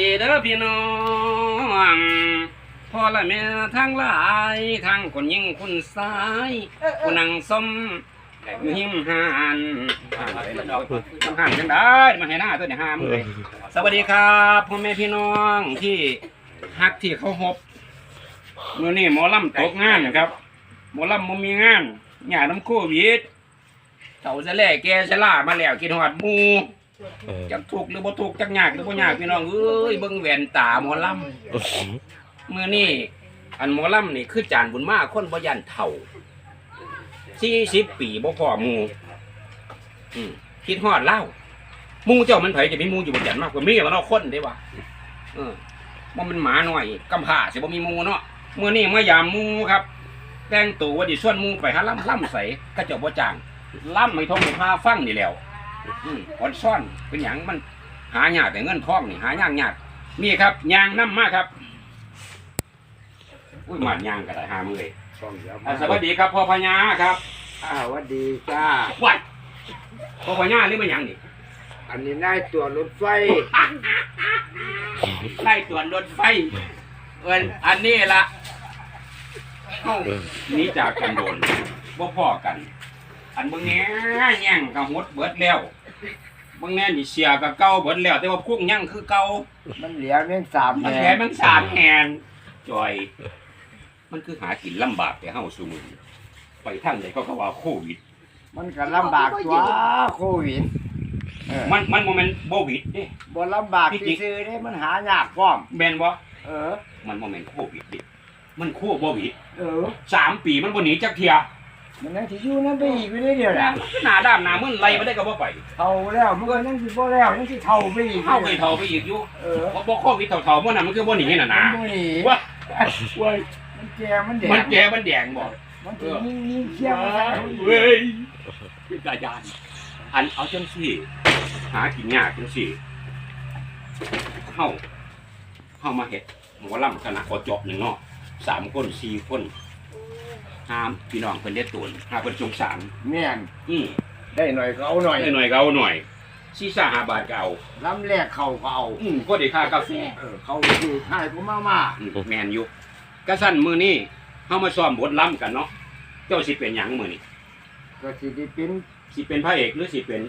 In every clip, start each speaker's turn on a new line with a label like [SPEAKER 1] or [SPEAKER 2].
[SPEAKER 1] ดีเด้อพี่น้องพ่อและแม่ทั้งหลายทั้งคนยิ่งคนซ้ายคนนั่งส้มอยู่หิมหานทำหันจังได้มาให้หน้าตัวเนี่ยห้ามเลยสวัสดีครับพ่อแม่พี่น้องที่ฮักที่เขาหบมื่อนี้หมอลำตกงานนะครับหมอลำมันมีงานหยาน้ำโควิดเต่าจะแล่แกจะล่ามาแล้วกินหอดหมู จักถูกหรือบ่ถูกจักยากหรือบ่ยากพี่น้องเอ้ยเบิ่งแหวนตาหมอลำมื้อนี้อันหมอลำนี่คือจานบุญมาคนบ่ยันเฒ่า40ปีบ่พอหมู่อืมคิดฮอดเล่าหมู่เจ้ามันไผจะมีหมู่อยู่บ่ยันมากกว่ามีแล้วเนาะคนเด้ว่าเออบ่มันหมาน้อยกำพร้าสิบ่มีหมู่เนาะมื้อนี้มายามหมู่ครับแต่งตัวว่าดิส่วนหมู่ไปหาล่ำล่ำใส่ก็เจ้าบ่จ้างล่ำไม่ทงไม่พาฟังนี่แหล้ว อืมอ่อนซ่อนเป็นอย่างมันหายากแต่เงินทองนี่หายากยากนี่ครับยางน้ำมากครับ อุ้ยหมานยางก็ได้หามือเลย
[SPEAKER 2] ช่องเดียว
[SPEAKER 1] อะสวัสดีครับพ่อพญาครับ
[SPEAKER 2] อ่าสวัสดีจ้า
[SPEAKER 1] วัดพ่อพญาหรือมันหยังนี่
[SPEAKER 2] อันนี้นายตัวรถไฟ
[SPEAKER 1] ไล่ตรวจรถไฟเอินอันนี้ละเอ้าหนี่จากกันโดนบ่พ่อกัน อันเบิ่งแง่แย่งกับหดเบิดแล้ว เบิ่งแน่นี่เสียกับเก่าเบิดแล้ว แต่ว่าพวกยังคือเก่า
[SPEAKER 2] มันเหลียวเม่งสาม
[SPEAKER 1] มัน
[SPEAKER 2] แห
[SPEAKER 1] แผลมันสามแหนจอย มันคือหากินลำบากแต่เฮาซุมือไปทางไหนก็เขาว่าโควิด
[SPEAKER 2] มันก็ลำบากตัวโควิดเออ
[SPEAKER 1] มันมันโมเมนต์โบวิดเด้
[SPEAKER 2] บ่ลำบาก
[SPEAKER 1] พี่จิ๊ก
[SPEAKER 2] ซื่อๆเด้มันหายากพร้อม
[SPEAKER 1] แม่นบ่
[SPEAKER 2] เออ
[SPEAKER 1] มันโมเมนต์โควิดเด้มันโคโบวิด
[SPEAKER 2] เออ
[SPEAKER 1] สามปีมันบ่หนีจักเที่ย
[SPEAKER 2] มันยังสิอยู่นั่นไปอีกอยู่เดียว
[SPEAKER 1] หน้า
[SPEAKER 2] น่ะ
[SPEAKER 1] หน้าด้านหน้ามึนไล่บ่ได้ก็บ่ไป
[SPEAKER 2] เท่าแล้วมันก็ยังสิบ่แล้วยังสิเท่าไปอีก
[SPEAKER 1] เฮาเคยเฒ่าไปอีกอยู่
[SPEAKER 2] เออ
[SPEAKER 1] บ่บ่โควิดเฒ่าๆบ่น่ะมันคือบ่หนีน่ะนะ
[SPEAKER 2] มันบ่หนี
[SPEAKER 1] ว่าว้าย
[SPEAKER 2] มันแก่มันแดง
[SPEAKER 1] มันแก่มันแดงบ่
[SPEAKER 2] มันสิยิ่งยิ่งเคี้ยว
[SPEAKER 1] เว้ยเป็นตายานอันเอาจังซี่ หากินยากจังซี่เฮาเฮามาเฮ็ดหมอลำคณะขอจบหนึ่งเนาะสามคนสี่คน ห้ามพี่น้องเพิ่นเด็ดตูนหาเพิ่นสงสาร
[SPEAKER 2] แม่น
[SPEAKER 1] อืม
[SPEAKER 2] ได้หน่อยก็เอาหน่อย
[SPEAKER 1] ได้หน่อยก็เอาหน่อยซีซ่าหาบาทก็เอา
[SPEAKER 2] ลำแรกเข้าก็เอา
[SPEAKER 1] อืมก็ได้ค่ากาแฟ
[SPEAKER 2] เออเขาคือให้ผมมามา
[SPEAKER 1] อืมแม่นอยู่กะสั่นมื้อนี้เฮามาซ้อมบทลำกันเนาะเจ้าสิเป็นหยังมื้อนี้
[SPEAKER 2] ก็สิได้เป็น
[SPEAKER 1] สิเป็นพระเอกหรือสิเป็น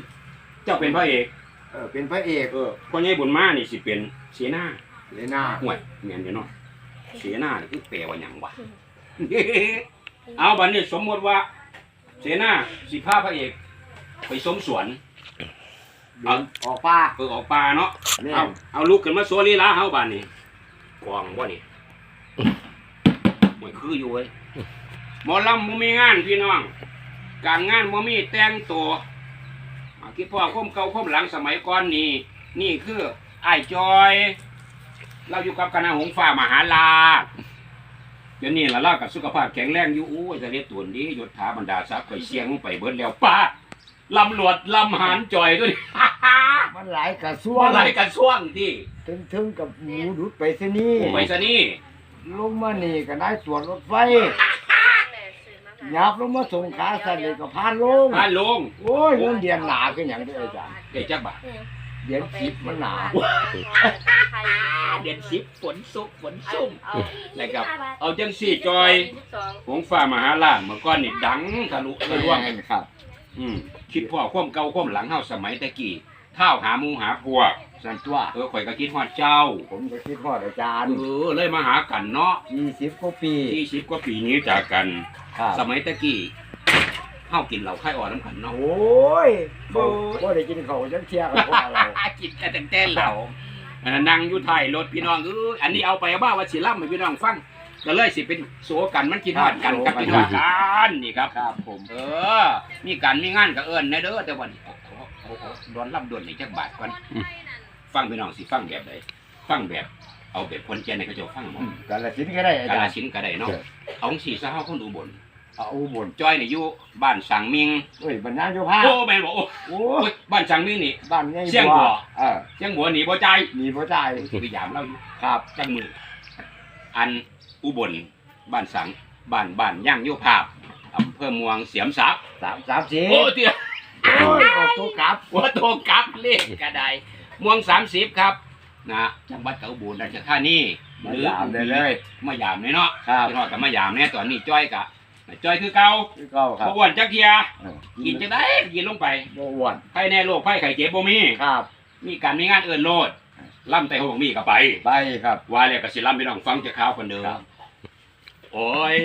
[SPEAKER 1] เจ้าเป็นพระเอก
[SPEAKER 2] เออเป็นพระเอก
[SPEAKER 1] เออคนใหญ่บุญมานี่สิเป็นเสียหน้า
[SPEAKER 2] เลยหน้า
[SPEAKER 1] ห่วยแม่นอยู่เนาะเสียหน้านี่คือแปลว่าหยังวะ เอาบัดนี้สมมติว่า เสียหน้าสิพาพระเอก ไปสมสวนเอา
[SPEAKER 2] ออกป้า
[SPEAKER 1] เปิดออกป่าเนาะ
[SPEAKER 2] แม่
[SPEAKER 1] เอา
[SPEAKER 2] น
[SPEAKER 1] เอาลูกขึ้นมาโซลีลาเฮาบัดนี้กวางบ่นี่ห่วยคืออยู่เว้ยหมอลำบ่มีงานพี่น้อง การงานบ่มีแต่งตัวอ่าคิดพ่อคมเก่าคมหลังสมัยก่อนนี่นี่คืออ้ายจอย เราอยู่กับคณะหงส์ฟ้ามหาลาภ เดี๋ยวนี้ละเล่ากับสุขภาพแข็งแรงอยู่อู้ยจะเรียกตัวนี้ยศถาบรรดาศักดิ์ไปเสียงลงไปเบิดแล้วป้าลำหลวดลำหานจอยด้วย
[SPEAKER 2] มันหลายกระทรวง
[SPEAKER 1] อะไรกันช่วงที่
[SPEAKER 2] ถึงถึงกับหมูดุดไปซะนี่
[SPEAKER 1] ไปซะนี่
[SPEAKER 2] ลงมานี่ก็ได้สวนรถไฟหยับลงมาส่งขาสันนี่ก็พานลง
[SPEAKER 1] พาลง
[SPEAKER 2] โอ้ยเงินเดือนหนาคืออย่างนี้อาจารย์
[SPEAKER 1] เด็กจักบาท
[SPEAKER 2] เดือนสิบมันหนา
[SPEAKER 1] เดือนสิบฝนซุกฝนซุ่มนะครับ เอาจังสี่จอยหงส์ฟ้ามหาลาภเมื่อก่อนนี่ดังทะลุทะลวง
[SPEAKER 2] แม่นครับ
[SPEAKER 1] อืมคิดพ่อความเก่าความหลังเฮาสมัยตะกี้เท้าหาหมูหาพวก
[SPEAKER 2] สันตัว
[SPEAKER 1] เออข่อยก็คิดฮอดเจ้า
[SPEAKER 2] ผมก็คิดฮอดอาจารย์
[SPEAKER 1] เออเลยมาหากันเนาะ
[SPEAKER 2] ยี่สิบกว่าปี
[SPEAKER 1] ที่สิบกว่าปีนี้จากกัน
[SPEAKER 2] ครับ
[SPEAKER 1] สมัยตะกี้ เฮากินเหล้าไข่อ่อนน้ำกันเนาะ
[SPEAKER 2] โอ้ย
[SPEAKER 1] โอ้
[SPEAKER 2] บ่
[SPEAKER 1] ย
[SPEAKER 2] ได้กินเขาวจังเที่ยกันพวกเรา
[SPEAKER 1] กินแต่แต่แต่เหล้าอันนั้นนั่งอยู่ท้ายรถพี่น้องเอออันนี้เอาไปบ้าว่าสิล่ำให้พี่น้องฟังก็เลยสิเป็นโสกันมันกินฮอดกันกับกินฮอดกันนี่ครับ
[SPEAKER 2] ครับผม
[SPEAKER 1] เออ มีการมีงานก็เอิ้นแน่เด้อแต่วันนี้โอ้โหโอ้โหร้อนรับด่วนนี่จักบาทก่อนฟังพี่น้องสิฟังแบบใดฟังแบบเอาแบบคนเจนให้เขาเจ้าฟังบ่
[SPEAKER 2] อืมกาลสินธุ์ก็ได้อากาจา
[SPEAKER 1] ล
[SPEAKER 2] รย์
[SPEAKER 1] สินธุ์ก็ได้เนาะเอาสี่ซะเฮาคนอุบล
[SPEAKER 2] เอาอุบล
[SPEAKER 1] จ้อยนี่อยู่บ้านสังมิง
[SPEAKER 2] เอ้ยบรรณาโยภา
[SPEAKER 1] โอ้แม่นบอกโอ้
[SPEAKER 2] โอ้
[SPEAKER 1] โอ้ยบ้านสังมิงนี่
[SPEAKER 2] บ้านใหญ่
[SPEAKER 1] เสี่ยงบ่
[SPEAKER 2] เออ
[SPEAKER 1] เชียงบัวหนีบ่ใจ
[SPEAKER 2] มีบ่จ่าย
[SPEAKER 1] พยายามเราอยู่
[SPEAKER 2] ครับ
[SPEAKER 1] จังมืออันอุบลบ้านสังบ้านบ้านย่างโยภาพอำเภอมวงเสียมซับ
[SPEAKER 2] สามสามสี่
[SPEAKER 1] โอ้เตี้ย
[SPEAKER 2] โอ้ยออกตัวกลับ
[SPEAKER 1] หัวโตกลับเลขกระไดม่วงสามสิบครับนะจังหวัดเก่าบูรราชธานี
[SPEAKER 2] มายามได้เลย
[SPEAKER 1] มายามเลยเนาะ
[SPEAKER 2] ครับ
[SPEAKER 1] พี่น้องกับมายามเนี่ยตอนนี้จ้อยกะ จ้อยคือเก่า
[SPEAKER 2] คือเก่าครับ
[SPEAKER 1] บ่อ้วนจักเทีย
[SPEAKER 2] เออ
[SPEAKER 1] กินจังได้กินลงไป
[SPEAKER 2] บ่อ้วน
[SPEAKER 1] ไข้ในโรคไข้ไข้เจ็บบ่มี
[SPEAKER 2] ครับ
[SPEAKER 1] มีการมีงานเอิ้นโลดล่ำไตหงมีก็ไป
[SPEAKER 2] ไปครับ
[SPEAKER 1] ว่าแล้วก็สิล่ำพี่น้องฟังจากข่าวคนเดิม
[SPEAKER 2] ครับ
[SPEAKER 1] โอ้ย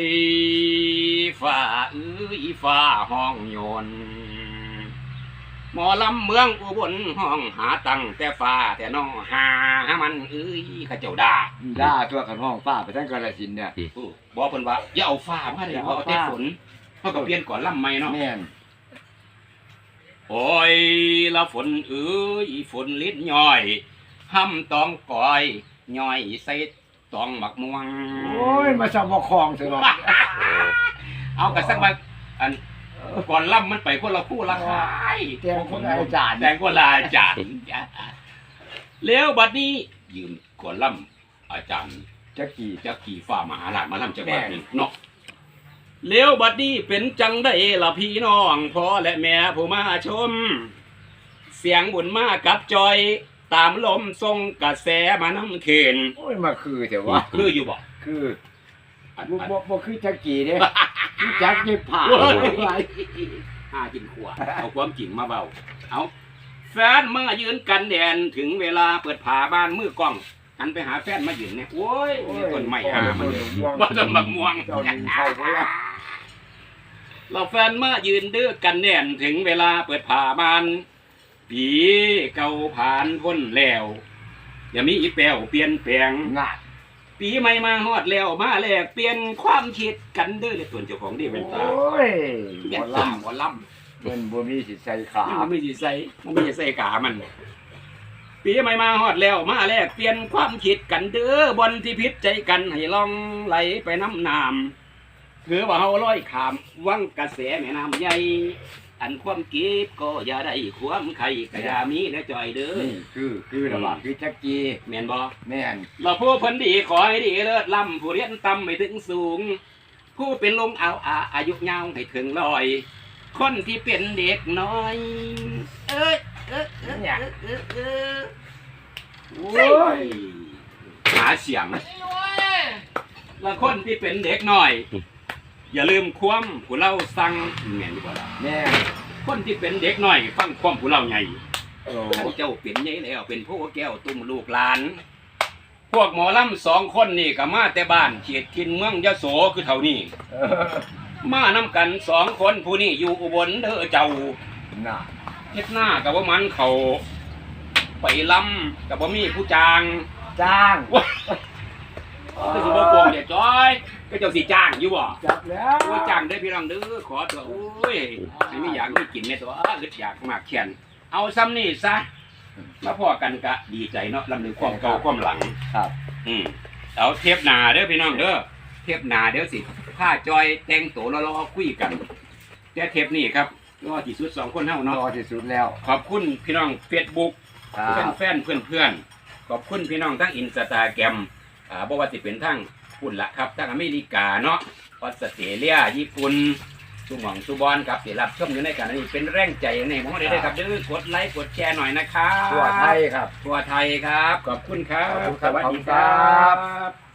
[SPEAKER 1] ฟ้าเอ้ยฟ้าห้องโยน หมอลำเมืองอุบลห้องหาตังแต่ฟ้าแต่น้องหามันเอ้ยเข้าเจ้าด่า
[SPEAKER 2] ด่าทั่วขันห้องฟ้าไปทั้งกาฬสินธุ์เนี่ย
[SPEAKER 1] อู้บอกเพิ่นว่าอย่าเอาฟ้ามาเลย
[SPEAKER 2] อย่า
[SPEAKER 1] เอา
[SPEAKER 2] เอา
[SPEAKER 1] แต่
[SPEAKER 2] ฟ้า
[SPEAKER 1] ฝนเขาก็เปลี่ยนก่อนลำใหม่เนาะ
[SPEAKER 2] แม่น
[SPEAKER 1] โอ้ยละฝนเอ้ยฝนลิดย่อยห้ำตองก่อยย่อยใส่ตองหมักม่วง
[SPEAKER 2] โอ้ยมาสมคองสิเนาะ
[SPEAKER 1] เอากระสักมาอัน ก่อนล่ำมันไปคนละคู่ละคาย
[SPEAKER 2] แกงคนละอาจารย์
[SPEAKER 1] แต่งคนละอาจารย์แล้วบัดนี้ ยืมก่อนล่ำอาจารย์
[SPEAKER 2] จักกี่
[SPEAKER 1] จะขี่ฝ่ามหาลาชมาล่ำจังหวัดนี้เนาะแล้วบัดนี้เป็นจังได้ละพี่น้องพ่อและแม่ผู้มาชม เสียงบุญมากับจอย ตามลมทรงกระแสมานำเขน
[SPEAKER 2] โอ้ยมาคือแต่ว่า
[SPEAKER 1] คืออยู่บ่
[SPEAKER 2] คือ
[SPEAKER 1] อัน
[SPEAKER 2] บ่
[SPEAKER 1] อัน
[SPEAKER 2] บ่บ่คือจักกี่เด้คื อจักยี่ผ่า
[SPEAKER 1] โอ้ยห้ากินขวดเอาความจริงมาเบาเอาแฟนมายืนกันแดนถึงเวลาเปิดผาบ้านมือกล้องหันไปหาแฟนมายืนเนี่ยโอ้ยมีต้นไม้หามันว่าต้นมะม่วง
[SPEAKER 2] เจ้านี่เข้าไปแล้ว
[SPEAKER 1] เราแฟนมายืนเดื้อกันแน่นถึงเวลาเปิดผ่าบ้านผีเก่าผ่านพ้นแล้วอย่ามีอีแปวเปลี่ยนแปลง
[SPEAKER 2] งาด
[SPEAKER 1] ปีใหม่มาฮอดแล้วมาแลกเปลี่ยนความคิดกันเด้อเลยตัวเจ้าของดีเป็นตา
[SPEAKER 2] โอ้ย
[SPEAKER 1] เป็
[SPEAKER 2] บ่
[SPEAKER 1] น
[SPEAKER 2] ล่
[SPEAKER 1] ตาบ่ล่ำ
[SPEAKER 2] มันบ่มีสิใส่ขา
[SPEAKER 1] มันไม่สิใส่มันไม่สิใส่กามัน ปีใหม่มาฮอดแล้วมาแลกเปลี่ยนความคิดกันเด้อบนที่พิษใจกันให้ลองไหลไปน้ำน้ำคือว่าเฮาลอยขามวังกระแสแม่น้ำใหญ่ อันความเก็บก็อย่าได้ความใครก็อย่ามีแล้วจ่อยเด้อ
[SPEAKER 2] นี่คือคือระหว่างคือจักกี่
[SPEAKER 1] แม่นบ่
[SPEAKER 2] แม่น
[SPEAKER 1] เราผู้เพันดีขอให้ดีเลิศล้ำผู้เรียนต่ำไม่ถึงสูง ผู้เป็นลงเอาอาอายุยาวให้ถึงลอย คนที่เป็นเด็กน้อย เอ้ยเอ้ยเอ้ยเอ้ยเอ้ยเอ้ย
[SPEAKER 2] โอ้ย
[SPEAKER 1] หาเสียงและคนที่เป็นเด็กน้อย อย่าลืมความผู้เล่าสั่งแม่นบ่ล่ะ
[SPEAKER 2] แม่น
[SPEAKER 1] คนที่เป็นเด็กน้อยฟังความผู้เล่าใหญ่
[SPEAKER 2] โอ้
[SPEAKER 1] ท่านเจ้าเป็นใหญ่แล้วเป็นผู้แก้วตุ้มลูกหลาน พวกหมอลำสองคนนี่ก็มาแต่บ้านเขียดทินเมืองยโสคือเท่านี้
[SPEAKER 2] เออ
[SPEAKER 1] มานำกันสองคนผู้นี้อยู่อุบลเด้อเจ้า
[SPEAKER 2] น่ะ
[SPEAKER 1] เฮ็ดหน้ากับว่ามันเขาไปลำกับว่ามีผู้จาง
[SPEAKER 2] จ้าง
[SPEAKER 1] ก็สิบ่โกงเดี๋ยวจ้อย ก็เจ้าสิจ้างอยู่บ่
[SPEAKER 2] จับแล้ว
[SPEAKER 1] ว่าจ้างได้อพี่น้องเด้อขอตัวโอ้ยให้มีอยากมีกินแม่ตัวอึดอยากมากแค้นเอาซ้ำนี่ซะมาพอกันกะดีใจเนาะลำลึกความเก่าความหลัง
[SPEAKER 2] ครับ
[SPEAKER 1] อืมเอาเทปหนาเด้อพี่น้องเด้อเทปหนาเดี๋ยวสิผ้าจอยแต่งตัวแล้วเราคุยกันแต่เทปนี้ครับรอที่สุดสองคนเฮารเนาะ
[SPEAKER 2] อที่สุดแล้ว
[SPEAKER 1] ขอบคุณพี่น้องเฟซบุ๊ก
[SPEAKER 2] ครั
[SPEAKER 1] เพื่อน
[SPEAKER 2] บ
[SPEAKER 1] แฟนเพื่อนเพื่อนๆ ขอบคุณพี่น้องทั้งอินสตาแกรม อ่าบ่ว่าสิเป็นทั้งปุ่นละครับทั้งอเมริกาเนาะออสเตรเลียญี่ปุ่นสุหมองสุบอนครับที่รับชมอยู่ในการนี้เป็นแรงใจในผมได้เลยครับเด้อกดไลค์กดแชร์หน่อยนะครับ
[SPEAKER 2] ทั่วไทยครับ
[SPEAKER 1] ทั่วไทยครับ ขอบคุณครับ
[SPEAKER 2] ขอบคุณครับ
[SPEAKER 1] สวัสดี
[SPEAKER 2] ขอบคุณ
[SPEAKER 1] ค
[SPEAKER 2] ครั
[SPEAKER 1] รับบ